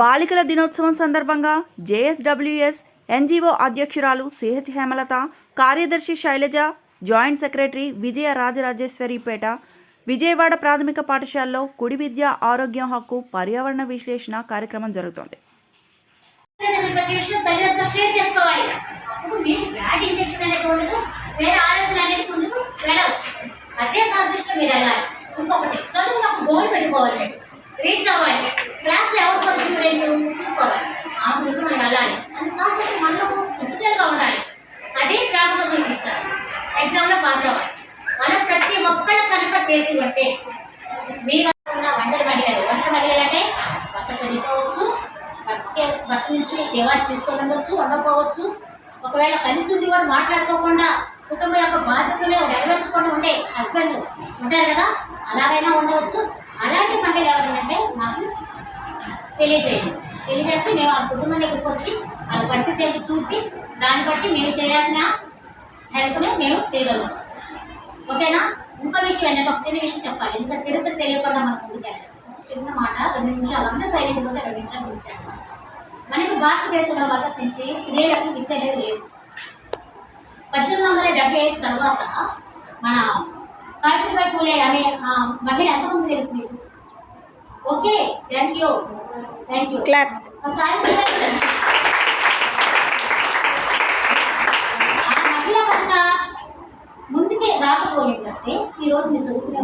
బాలికల దినోత్సవం సందర్భంగా జేఎస్డబ్ల్యూఎస్ ఎన్జీఓ అధ్యక్షురాలు సిహెచ్ హేమలత కార్యదర్శి శైలజ జాయింట్ సెక్రటరీ విజయ రాజరాజేశ్వరిపేట విజయవాడ ప్రాథమిక పాఠశాలలో కుడి విద్య ఆరోగ్యం హక్కు పర్యావరణ విశ్లేషణ కార్యక్రమం జరుగుతోంది. అదే కాన్సెప్ట్ మీరు వెళ్ళాలి ఇంకొకటి గోల్ పెట్టుకోవాలి. రీచ్ అవ్వాలి. ఎవరు చూసుకోవాలి ఆ గురించి మనం వెళ్ళాలి అది కాన్సెప్ట్ మనలో ఫిజికల్గా ఉండాలి అదే పేపర్లో చూపించాలి ఎగ్జామ్లో పాస్ అవ్వాలి మనం ప్రతి ఒక్కళ్ళు కనుక చేసి ఉంటే మీరు ఉన్న ఒంటరి మహిళలు ఒంటరి మహిళలు అంటే భర్త చనిపోవచ్చు భర్తకి భర్త నుంచి డివాస్ తీసుకొని ఉండొచ్చు ఉండకపోవచ్చు ఒకవేళ కలిసి ఉండి కూడా మాట్లాడుకోకుండా కుటుంబం యొక్క బాధ్యతలు నెరవేర్చుకొని ఉండే హస్బెండ్ ఉంటారు కదా అలాగైనా ఉండవచ్చు. అలాంటి మహిళలు ఎవరంటే మాకు తెలియజేయండి. తెలియజేస్తే మేము ఆ కుటుంబం దగ్గరికి వచ్చి వాళ్ళ పరిస్థితి ఏంటి చూసి దాన్ని బట్టి మేము చేయాల్సిన హెల్ప్ని మేము చేయగలుగుతాం. ఓకేనా? ఇంకో విషయం ఏంటంటే ఒక చిన్న విషయం చెప్పాలి. ఇంత చరిత్ర తెలియకుండా మనం ముందుకెళ్ళాలి. ఒక చిన్న మాట రెండు నిమిషాలు అందరూ సైలెంట్ ఉంటే రెండు నిమిషాలు ముందుచేస్తాం మనకి భారతదేశంలో మొదటి నుంచి స్త్రీలకు విద్య అనేది లేదు. పద్దెనిమిది వందల డెబ్బై ఐదు తర్వాత మన సావిత్రిబాయి పూలే అనే మహిళ ఎంతమంది తెలుసు మీకు? Okay thank you thank you Phule. ఆ మహిళ కనుక ముందుకే రాకపోయిందంటే ఈ రోజు నేను చదువుకునే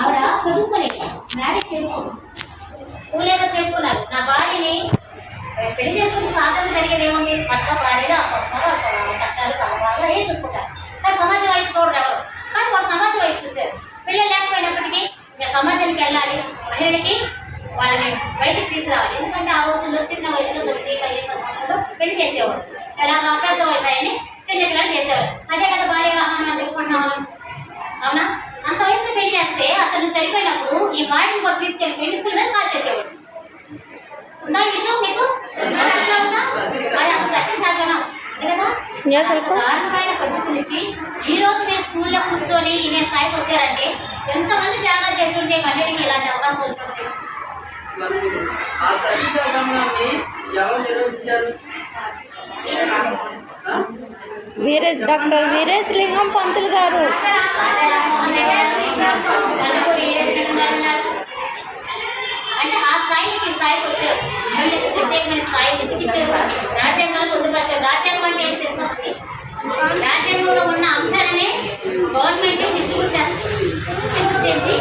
ఆవిడ చదువుకోలేదు. మ్యారేజ్ చేసుకోలేదు. పూలేగా చేసుకున్నారు నా భార్యని పెళ్ళి చేసుకుంటే సాధన జరిగేది ఏముంది భర్త భార్యగా సంసారం వాళ్ళ కష్టాలు కలవాళ్ళు ఏ చూసుకుంటారు. కానీ సమాజం చేసేవాడు ఎలాగా పెద్ద వయసు అయ్యని చిన్న పిల్లలు చేసేవారు. అదే కదా భార్య వాహనం చెప్పుకుంటున్నాం అవునా? అంత వయసులో పెళ్ళి చేస్తే అతను చనిపోయినప్పుడు ఈ భార్యను కూడా తీసుకెళ్ళి పెళ్ళి పుల్ల మీద కాల్ చేసేవాడు. ఉందా ఈ విషయం మీకు? అట్లా ఉందా? మరి కదా. దారుణమైన పరిస్థితి నుంచి ఈ రోజు మీరు స్కూల్లో కూర్చొని ఈయన స్థాయికి వచ్చారంటే ఎంతమంది త్యాగాలు చేసి ఉంటే మహిళకి ఇలాంటి అవకాశం వచ్చింది? మరి ఆ సర్వీస్ అవడంలోని ఎవరు నిర్వహించారు? వీరేష్ డాక్టర్ వీరేష్ లింగం పంతులు గారు. అంటే ఆ రాజ్యాంగాలు పొందుపరిచారు రాజ్యాంగం అంటే ఏంటి తెలుసా రాజ్యాంగంలో ఉన్న అంశాలనే గవర్నమెంట్ డిస్ట్రిబ్యూట్ చేస్తుంది. డిస్ట్రిబ్యూట్ చేసి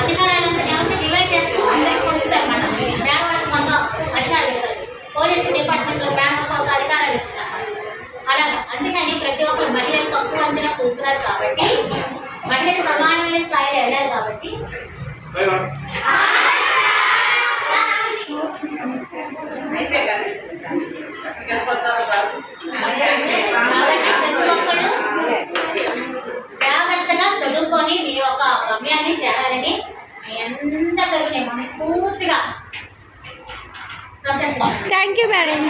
అధికారాలను చూస్తున్నారు కాబట్టి మహిళలు సమానమైన స్థాయిలో వెళ్ళాలి కాబట్టి. జాగ్రత్తగా చదువుకొని మీ యొక్క గమ్యాన్ని చేరాలని మీ అందరికీ నేను మనస్ఫూర్తిగా సంతోషిస్తున్నాను. Thank you madam